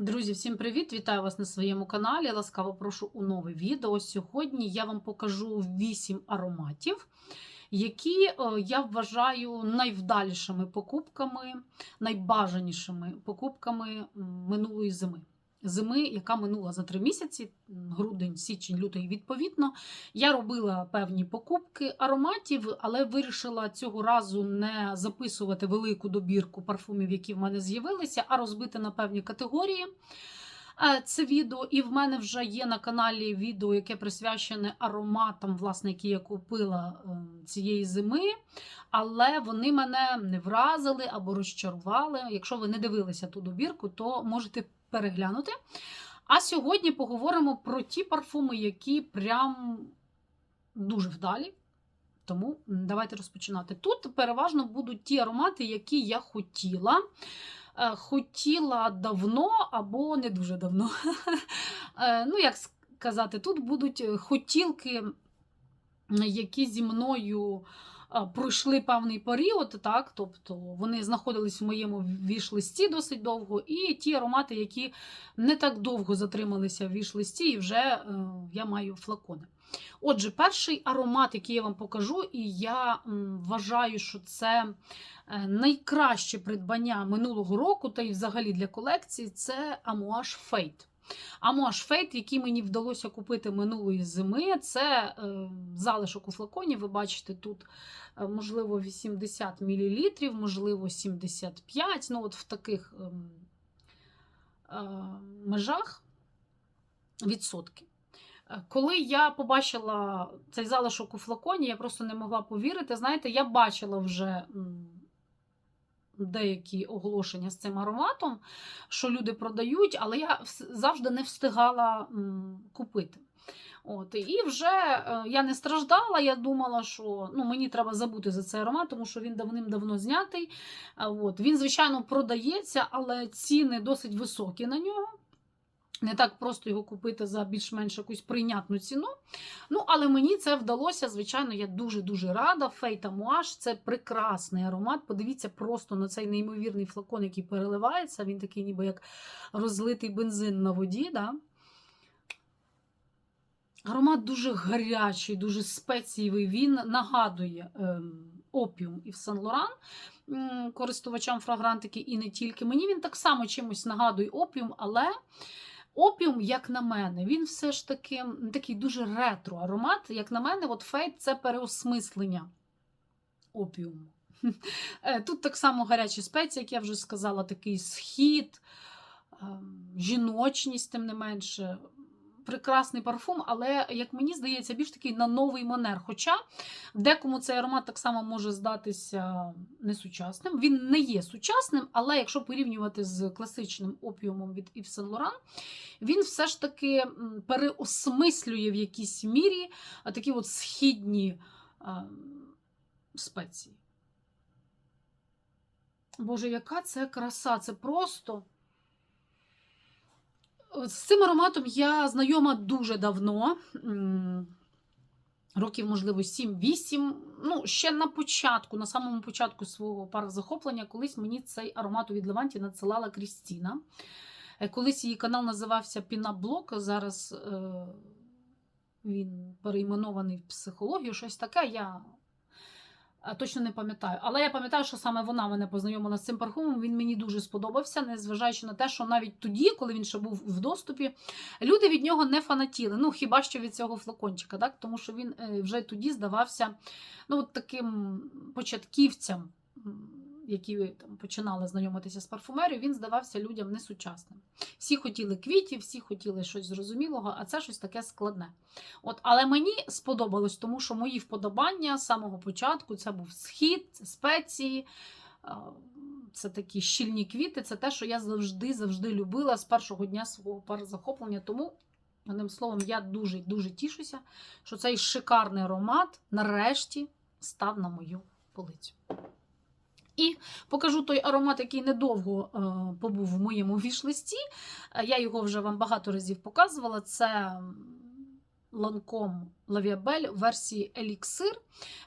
Друзі, всім привіт! Вітаю вас на своєму каналі. Ласкаво прошу у нове відео. Сьогодні я вам покажу 8 ароматів, які е, я вважаю найвдалішими покупками, найбажанішими покупками минулої зими. Зими, яка минула за три місяці, грудень, січень, лютий, відповідно. Я робила певні покупки ароматів, але вирішила цього разу не записувати велику добірку парфумів, які в мене з'явилися, а розбити на певні категорії. Е, Це відео, і в мене вже є на каналі відео, яке присвячене ароматам, власне, які я купила е, цієї зими. Але вони мене не вразили або розчарували. Якщо ви не дивилися ту добірку, то можете переглянути. А сьогодні поговоримо про ті парфуми, які прям дуже вдалі. Тому давайте розпочинати. Тут переважно будуть ті аромати, які я хотіла. Е, Хотіла давно або не дуже давно. Е, Ну, як сказати, тут будуть хотілки, які зі мною пройшли певний період, так, тобто вони знаходились в моєму віш-листі досить довго, і ті аромати, які не так довго затрималися в віш-листі, і вже е, я маю флакони. Отже, перший аромат, який я вам покажу, і я вважаю, що це е, найкраще придбання минулого року, та й взагалі для колекції, це Amouage Fate. Amouage Fate, який мені вдалося купити минулої зими, це е, залишок у флаконі. Ви бачите, тут е, можливо 80 мл, можливо 75 ну от в таких ем, е, межах відсотки. Коли я побачила цей залишок у флаконі, я просто не могла повірити. Знаєте, я бачила вже деякі оголошення з цим ароматом, що люди продають, але я завжди не встигала купити. От, і вже е, я не страждала, я думала, що ну, мені треба забути за цей аромат, тому що він давним-давно знятий. От, він, звичайно, продається, але ціни досить високі на нього. Не так просто його купити за більш-менш якусь прийнятну ціну. Ну, але мені це вдалося. Звичайно, я дуже-дуже рада. Фейта Муаш це прекрасний аромат. Подивіться просто на цей неймовірний флакон, який переливається. Він такий, ніби як розлитий бензин на воді. Да? Аромат дуже гарячий, дуже спецієвий. Він нагадує ем, опіум і в Сан Лоран користувачам фрагрантики, і не тільки. Мені він так само чимось нагадує опіум, але опіум, як на мене, він все ж таки такий дуже ретро аромат. Як на мене, от фейт це переосмислення опіуму. Е, Тут так само гарячі спеції, як я вже сказала, такий схід, ем, жіночність, тим не менше. Прекрасний парфум, але, як мені здається, більш такий на новий манер. Хоча декому цей аромат так само може здатися несучасним. Він не є сучасним, але якщо порівнювати з класичним опіумом від Yves Saint Laurent, він все ж таки переосмислює в якійсь мірі такі от східні спеції. Боже, яка це краса! Це просто. З цим ароматом я знайома дуже давно. Років, можливо, 7-8. Ну, ще на початку, на самому початку свого парозахоплення, колись мені цей аромат у від Леванті надсилала Крістіна. Е, Колись її канал називався Пінаблок. Зараз е, він перейменований в психологію, щось таке. Я точно не пам'ятаю. Але я пам'ятаю, що саме вона мене познайомила з цим парфумом. Він мені дуже сподобався, незважаючи на те, що навіть тоді, коли він ще був в доступі, люди від нього не фанатіли. Ну, хіба що від цього флакончика, так? тому що він е, вже тоді здавався ну, от таким початківцям. Які там починали знайомитися з парфумерією, він здавався людям несучасним. Всі хотіли квітів, всі хотіли щось зрозумілого, а це щось таке складне. От, але мені сподобалось, тому що мої вподобання з самого початку це був схід, це спеції, це такі щільні квіти, це те, що я завжди завжди любила з першого дня свого парозахоплення. Тому, одним словом, я дуже дуже тішуся, що цей шикарний аромат нарешті став на мою полицю. І покажу той аромат, який недовго е, побув в моєму вішлисті. Е, Я його вже вам багато разів показувала. Це Lavabelle в версії Еліксир.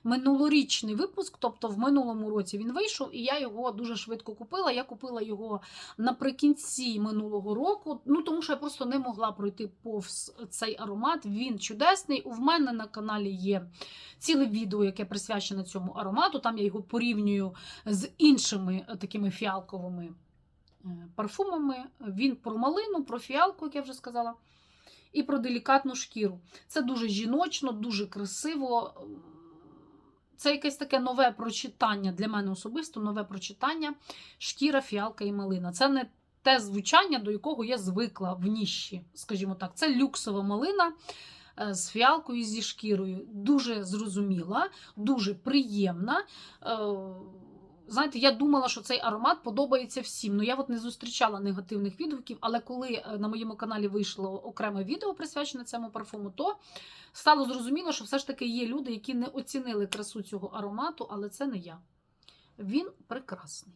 Минулорічний випуск, тобто в минулому році він вийшов, і я його дуже швидко купила. Я купила його наприкінці минулого року, ну тому що я просто не могла пройти повз цей аромат. Він чудесний. У мене на каналі є ціле відео, яке присвячене цьому аромату. Там я його порівнюю з іншими такими фіалковими е, парфумами. Він про малину, про фіалку, як я вже сказала, і про делікатну шкіру. Це дуже жіночно, дуже красиво. Це якесь таке нове прочитання для мене особисто, нове прочитання шкіра, фіалка і малина. Це не те звучання, до якого я звикла в ніщі, скажімо так. Це люксова малина е, з фіалкою і зі шкірою. Дуже зрозуміла, дуже приємна. Знаєте, я думала, що цей аромат подобається всім. Ну я от не зустрічала негативних відгуків, але коли е, на моєму каналі вийшло окреме відео присвячене цьому парфуму, то стало зрозуміло, що все ж таки є люди, які не оцінили красу цього аромату, але це не я. Він прекрасний.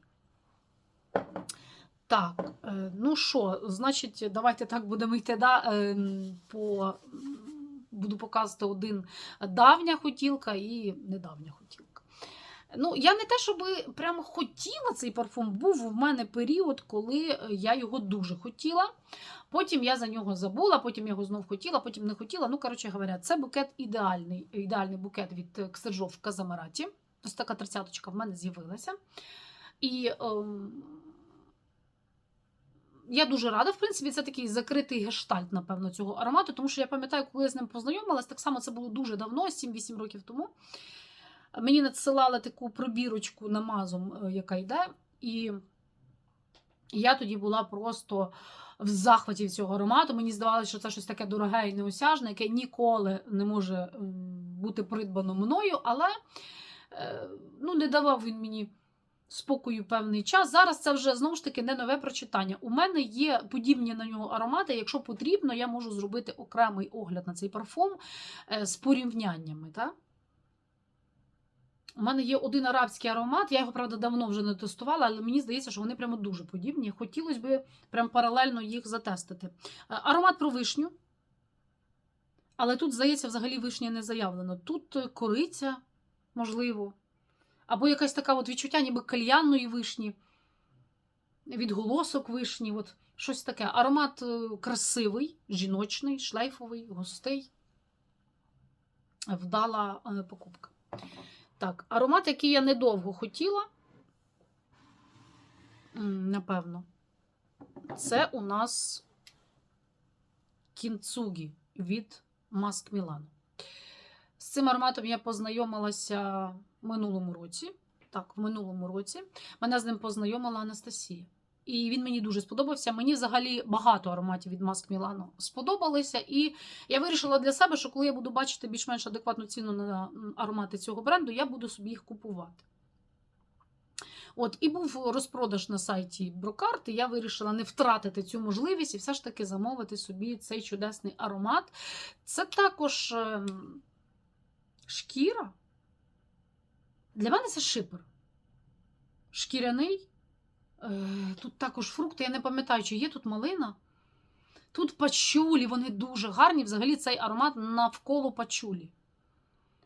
Так, е, ну що, значить, давайте так будемо йти. Да, е, по... Буду показувати один давня хотілка і недавня хотілка. Ну, я не те, щоб прямо хотіла цей парфум, був у мене період, коли я його дуже хотіла. Потім я за нього забула, потім його знов хотіла, потім не хотіла. Ну, коротше говоря, це букет ідеальний, ідеальний букет від Ксержов в Казамараті. Ось така тридцяточка в мене з'явилася. І ем, я дуже рада, в принципі, це такий закритий гештальт, напевно, цього аромату, тому що я пам'ятаю, коли я з ним познайомилась, так само це було дуже давно, 7-8 років тому. Мені надсилали таку пробірочку намазом, е, яка йде, і я тоді була просто в захваті цього аромату. Мені здавалося, що це щось таке дороге і неосяжне, яке ніколи не може бути придбано мною, але е, ну, не давав він мені спокою певний час. Зараз це вже знову ж таки не нове прочитання. У мене є подібні на нього аромати. Якщо потрібно, я можу зробити окремий огляд на цей парфум е, з порівняннями. Так? У мене є один арабський аромат, я його, правда, давно вже не тестувала, але мені здається, що вони прямо дуже подібні. Хотілося б прям паралельно їх затестити. Е, Аромат про вишню. Але тут, здається, взагалі вишня не заявлено. Тут е, кориця, можливо. Або якась така от відчуття, ніби кальянної вишні, відголосок вишні. От щось таке. Аромат е, красивий, жіночний, шлейфовий, густий. Вдала покупка. Так, аромат, який я недовго хотіла, напевно, це у нас кінцугі від Маск Мілан. З цим ароматом я познайомилася в минулому році. Так, в минулому році мене з ним познайомила Анастасія. І він мені дуже сподобався. Мені взагалі багато ароматів від Маск Мілану сподобалися. І я вирішила для себе, що коли я буду бачити більш-менш адекватну ціну на аромати цього бренду, я буду собі їх купувати. От, і був розпродаж на сайті Брокарт, і я вирішила не втратити цю можливість і все ж таки замовити собі цей чудесний аромат. Це також ем, шкіра. Для мене це шипер. Шкіряний. Е, Тут також фрукти, я не пам'ятаю, чи є тут малина. Тут пачулі, вони дуже гарні. Взагалі цей аромат навколо пачулі.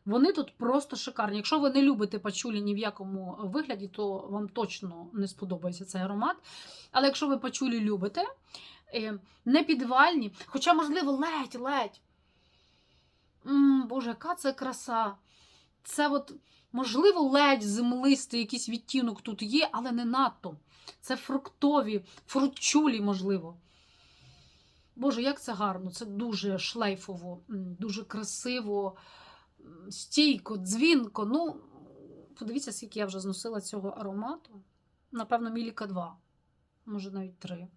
Вони тут просто шикарні. Якщо ви не любите пачулі ні в якому вигляді, то вам точно не сподобається цей аромат. Але якщо ви пачулі любите, е, не підвальні, хоча, можливо, ледь-ледь. Боже, яка це краса. Це от, можливо, ледь землистий якийсь відтінок тут є, але не надто. Це фруктові, фручулі, можливо. Боже, як це гарно! Це дуже шлейфово, дуже красиво, стійко, дзвінко. Ну, подивіться, скільки я вже зносила цього аромату. Напевно, міліка 2, може навіть 3.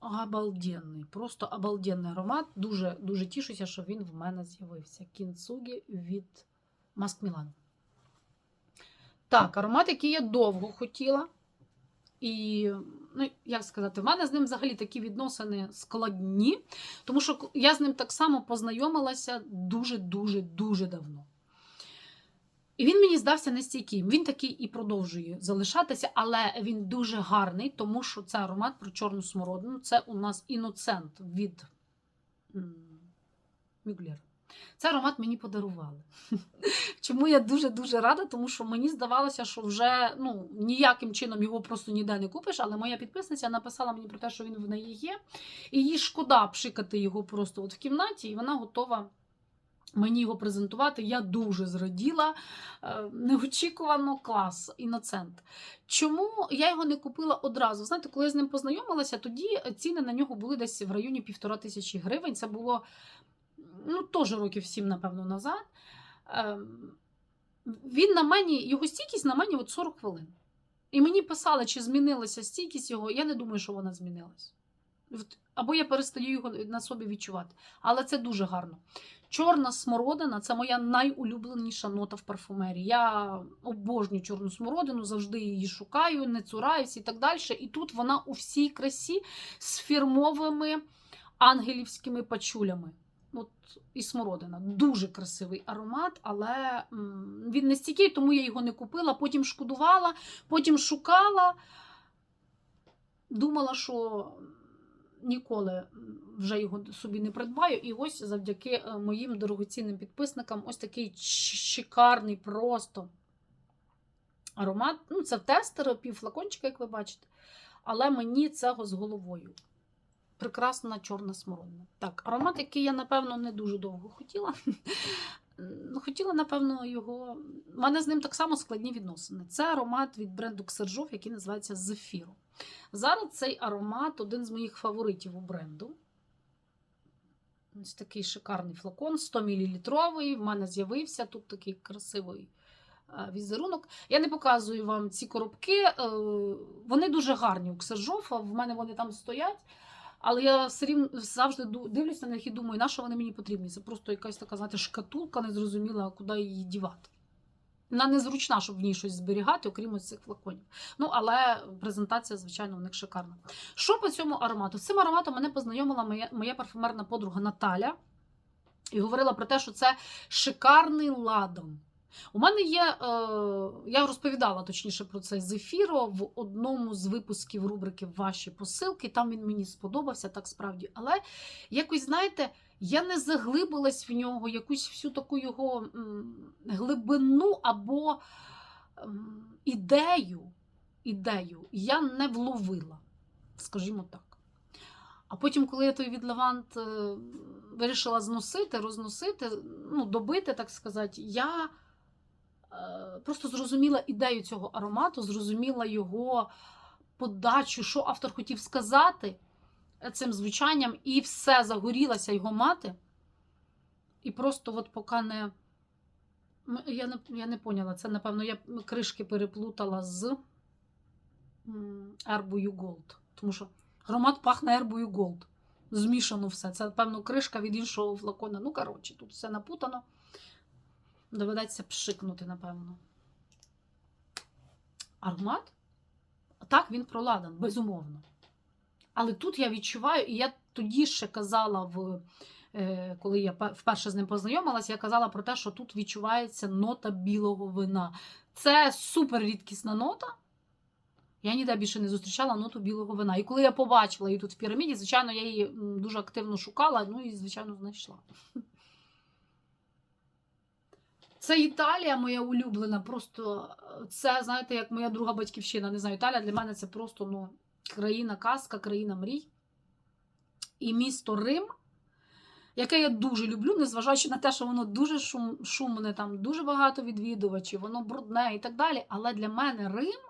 Обалденний, просто обалденний аромат. Дуже дуже тішуся, що він в мене з'явився. Кінцугі від Маск Мілан. Так, аромат, який я довго хотіла. І, ну, як сказати, в мене з ним взагалі такі відносини складні, тому що я з ним так само познайомилася дуже-дуже дуже давно. І він мені здався нестійким. Він такий і продовжує залишатися, але він дуже гарний, тому що це аромат про чорну смородину. Це у нас іноцент від Мюглєр. Цей аромат мені подарували. Чому я дуже-дуже рада, тому що мені здавалося, що вже ну, ніяким чином його просто ніде не купиш, але моя підписниця написала мені про те, що він в неї є. І їй шкода пшикати його просто от в кімнаті, і вона готова мені його презентувати. Я дуже зраділа. Е, Неочікувано клас, іноцент. Чому я його не купила одразу? Знаєте, коли я з ним познайомилася, тоді ціни на нього були десь в районі півтора тисячі гривень. Це було ну, теж років сім, напевно, назад. Ем, Він на мені, його стійкість на мені от 40 хвилин. І мені писали, чи змінилася стійкість його. Я не думаю, що вона змінилась. Або я перестаю його на собі відчувати. Але це дуже гарно. Чорна смородина це моя найулюбленіша нота в парфумерії. Я обожнюю чорну смородину, завжди її шукаю, не цураюсь і так далі. І тут вона у всій красі з фірмовими ангелівськими пачулями. От і смородина. Дуже красивий аромат, але він не стійкий, тому я його не купила. Потім шкодувала, потім шукала. Думала, що ніколи вже його собі не придбаю. І ось завдяки е, моїм дорогоцінним підписникам ось такий шикарний просто аромат. Ну, це тестер, пів флакончика, як ви бачите. Але мені цього з головою. Прекрасна чорна смородина. Так, аромат, який я, напевно, не дуже довго хотіла. Ну, Хотіла, напевно, його. У мене з ним так само складні відносини. Це аромат від бренду Ксержов, який називається Зефіро. Зараз цей аромат один з моїх фаворитів у бренду. Ось такий шикарний флакон, 100 мл. В мене з'явився тут такий красивий е, візерунок. Я не показую вам ці коробки. е, Вони дуже гарні у Ксержофа. В мене вони там стоять. Але я все рівно завжди дивлюся на них і думаю, на що вони мені потрібні. Це просто якась така, знаєте, шкатулка, незрозуміла, куди її дівати. Вона незручна, щоб в ній щось зберігати, окрім ось цих флаконів. Ну, але презентація, звичайно, в них шикарна. Що по цьому аромату? З цим ароматом мене познайомила моя, моя парфюмерна подруга Наталя і говорила про те, що це шикарний ладан. У мене є, е, я розповідала точніше про цей зефіро в одному з випусків рубрики Ваші посилки. Там він мені сподобався, так справді. Але якось, знаєте, я не заглибилась в нього, якусь всю таку його глибину або ідею, ідею я не вловила, скажімо так. А потім, коли я той від Левант е, вирішила зносити, розносити, ну, добити, так сказати, я просто зрозуміла ідею цього аромату, зрозуміла його подачу, що автор хотів сказати цим звучанням, і все загорілася його мати. І просто от поки не. Я не, я не поняла, це, напевно, я кришки переплутала з Ербою Голд. Тому що аромат пахне Ербою Голд. Змішано все. Це, напевно, кришка від іншого флакона. Ну, коротше, тут все напутано. Доведеться пшикнути, напевно. Аромат? Так, він проладан, безумовно. Але тут я відчуваю, і я тоді ще казала, в, е, коли я вперше з ним познайомилася, я казала про те, що тут відчувається нота білого вина. Це супер рідкісна нота. Я ніде більше не зустрічала ноту білого вина. І коли я побачила її тут в піраміді, звичайно, я її дуже активно шукала, ну і, звичайно, знайшла. Це Італія, моя улюблена. Просто е, це, знаєте, як моя друга батьківщина. Не знаю, Італія для мене це просто ну, країна казка, країна мрій. І місто Рим, яке я дуже люблю, незважаючи на те, що воно дуже шум, шумне, там дуже багато відвідувачів, воно брудне і так далі. Але для мене Рим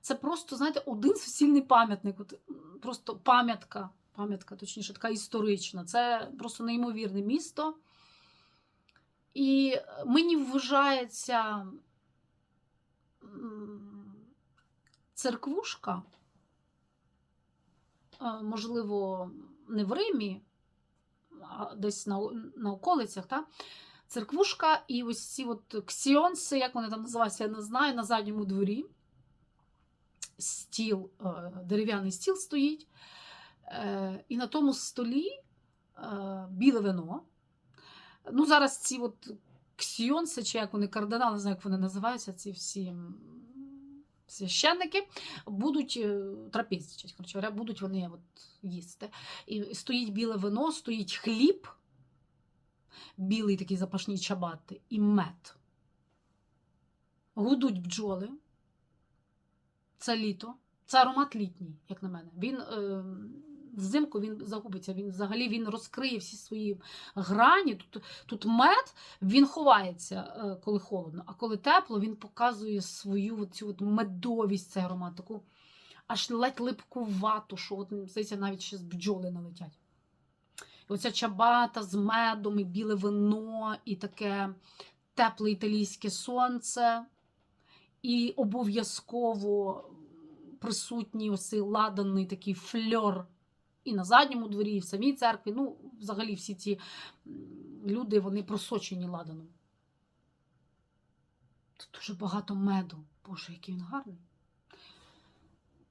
це просто, знаєте, один суцільний пам'ятник. Просто пам'ятка, пам'ятка, точніше, така історична. Це просто неймовірне місто. І мені вважається церквушка, можливо, не в Римі, а десь на, на околицях, та? церквушка і ось ці от ксіонси, як вони там називаються, я не знаю, на задньому дворі. Стіл, е, дерев'яний стіл стоїть, е, і на тому столі е, біле вино. Ну, зараз ці от ксіонси, чи як вони кардинали, не знаю, як вони називаються, ці всі священники, будуть е, трапезничать, коротше говоря, будуть вони от їсти. І стоїть біле вино, стоїть хліб. білий такий запашні чабати і мед. Гудуть бджоли. Це літо. Це аромат літній, як на мене. Він е, взимку він загубиться, він взагалі він розкриє всі свої грані. Тут, тут мед він ховається, е, коли холодно, а коли тепло, він показує свою цю от медовість, цей аромат, таку аж ледь липку вату, що от, здається, навіть ще з бджоли налетять. І оця чабата з медом, і біле вино, і таке тепле італійське сонце, і обов'язково присутній ось цей ладаний такий фльор і на задньому дворі, і в самій церкві. Ну, взагалі, всі ці люди вони просочені ладаном. Тут дуже багато меду. Боже, який він гарний.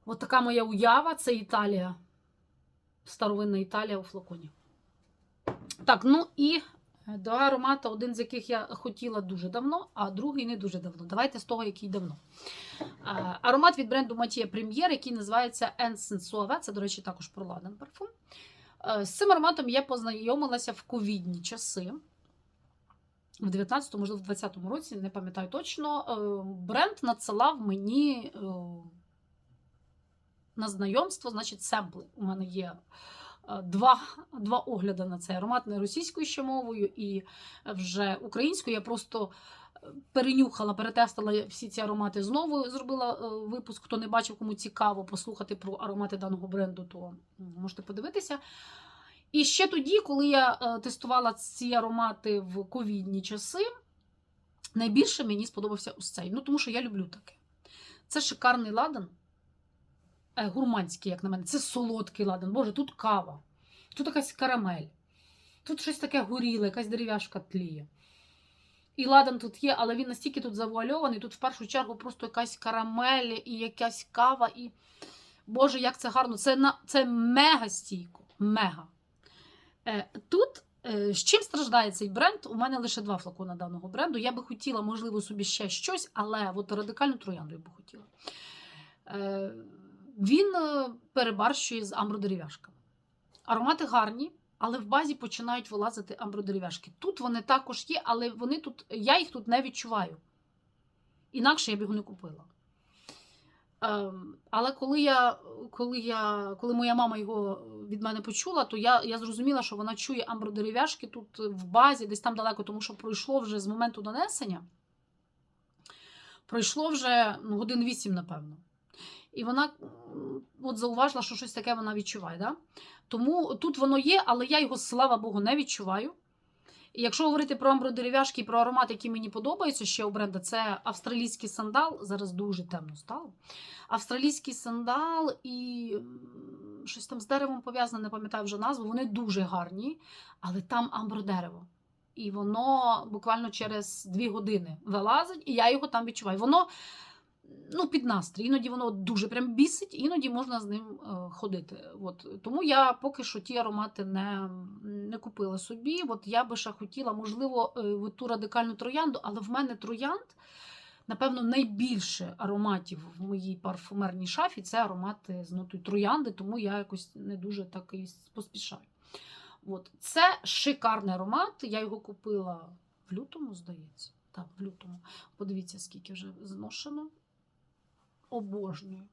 От така моя уява це Італія. Старовинна Італія у флаконі. Так, ну і два аромати, один з яких я хотіла дуже давно, а другий не дуже давно. Давайте з того, який давно. Аромат від бренду Mathieu Premier, який називається Ensensuave. Це, до речі, також про ладан парфум. Е, З цим ароматом я познайомилася в ковідні часи. В 19-му, можливо, в 20-му році, не пам'ятаю точно. Е, Бренд надсилав мені е, на знайомство, значить, семпли. У мене є два, два огляди на цей аромат не російською ще мовою і вже українською. Я просто е, перенюхала, перетестила всі ці аромати знову. Зробила е, випуск. Хто не бачив, кому цікаво послухати про аромати даного бренду, то можете подивитися. І ще тоді, коли я е, тестувала ці аромати в ковідні часи, найбільше мені сподобався ось цей. Ну, тому що я люблю таке. Це шикарний ладан, е, гурманський, як на мене. Це солодкий ладан. Боже, тут кава, тут якась карамель, тут щось таке горіле, якась дерев'яшка тліє. І ладан тут є, але він настільки тут завуальований, тут в першу чергу просто якась карамель і якась кава. І Боже, як це гарно! Це, на... це мега стійко. Мега. Е, Тут е, з чим страждає цей бренд? У мене лише два флакона даного бренду. Я би хотіла, можливо, собі ще щось, але от радикальну троянду я би хотіла. Е, Він е, перебарщує з амбродерев'яшками. Аромати гарні, але в базі починають вилазити амбродерев'яшки. Тут вони також є, але вони тут, я їх тут не відчуваю. Інакше я б його не купила. Ем, але коли я, коли я, коли моя мама його від мене почула, то я, я зрозуміла, що вона чує амбродерев'яшки тут в базі, десь там далеко, тому що пройшло вже з моменту донесення. Пройшло вже ну, годин вісім, напевно. І вона от зауважила, що щось таке вона відчуває. Да? Тому тут воно є, але я його, слава Богу, не відчуваю. І якщо говорити про амбродерев'яшки і про аромат, які мені подобаються ще у бренда, це австралійський сандал. Зараз дуже темно стало. Австралійський сандал і щось там з деревом пов'язане, не пам'ятаю вже назву. Вони дуже гарні, але там амбродерево. І воно буквально через дві години вилазить, і я його там відчуваю. Воно ну, під настрій. Іноді воно дуже прям бісить, іноді можна з ним е, ходити. От. Тому я поки що ті аромати не, не купила собі. От я би ще хотіла, можливо, е, от ту радикальну троянду, але в мене троянд. Напевно, найбільше ароматів в моїй парфумерній шафі це аромати з нотою троянди, тому я якось не дуже так і поспішаю. От. Це шикарний аромат. Я його купила в лютому, здається. Так, в лютому. Подивіться, скільки вже зношено. Обожнюю.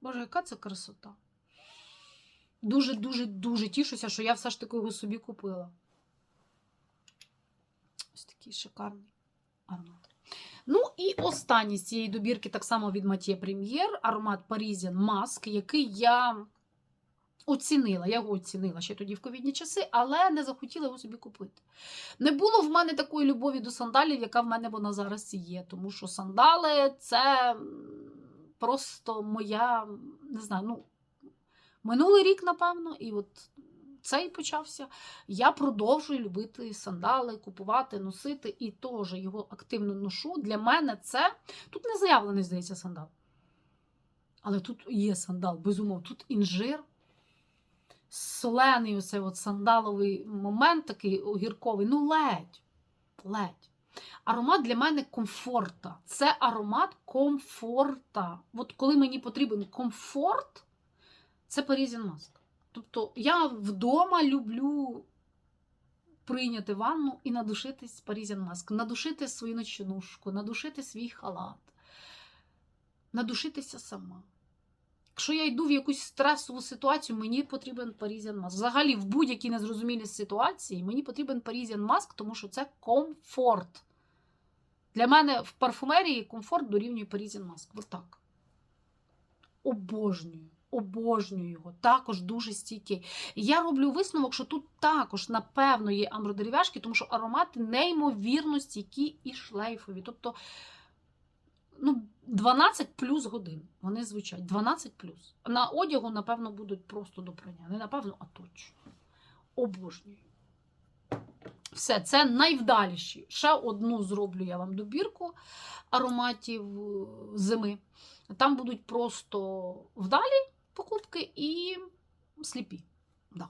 Боже, яка це красота. Дуже-дуже дуже тішуся, що я все ж таки його собі купила. Ось такий шикарний аромат. Ну і останній з цієї добірки, так само від Mathieu Premier, аромат Parisian Mask, який я оцінила. Я його оцінила ще тоді в ковідні часи, але не захотіла його собі купити. Не було в мене такої любові до сандалів, яка в мене вона зараз є. Тому що сандали це просто моя, не знаю, ну, минулий рік, напевно, і от цей почався. Я продовжую любити сандали, купувати, носити і теж його активно ношу. Для мене це тут не заявлений, здається, сандал. Але тут є сандал, безумовно, тут інжир. Солений оцей от сандаловий момент, такий огірковий, ну ледь. ледь. Аромат для мене комфорта. Це аромат комфорта. От коли мені потрібен комфорт, це Parisian Mask. Тобто я вдома люблю прийняти ванну і надушитись Parisian Mask, надушити свою ночнушку, надушити свій халат, надушитися сама. Якщо я йду в якусь стресову ситуацію, мені потрібен Parisian Mask. Взагалі, в будь-якій незрозумілій ситуації мені потрібен Parisian Mask, тому що це комфорт. Для мене в парфумерії комфорт дорівнює Parisian Mask. Отак. Обожнюю. Обожнюю його. Також дуже стійкий. Я роблю висновок, що тут також, напевно, є амбродерев'яшки, тому що аромати неймовірно стійкі і шлейфові. Тобто, ну, 12 плюс годин вони звучать. 12 плюс. На одягу, напевно, будуть просто до прання. Не напевно, а точно. Обожнюю. Все, це найвдаліші. Ще одну зроблю я вам добірку ароматів е, зими. Там будуть просто вдалі покупки і сліпі. Да.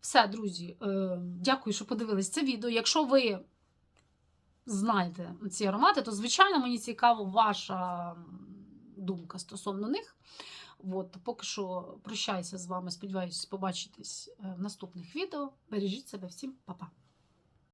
Все, друзі, е, дякую, що подивились це відео. Якщо ви знаєте ці аромати, то, звичайно, мені цікава ваша думка стосовно них. От, поки що прощаюся з вами. Сподіваюся, побачитись е, в наступних відео. Бережіть себе всім, па-па.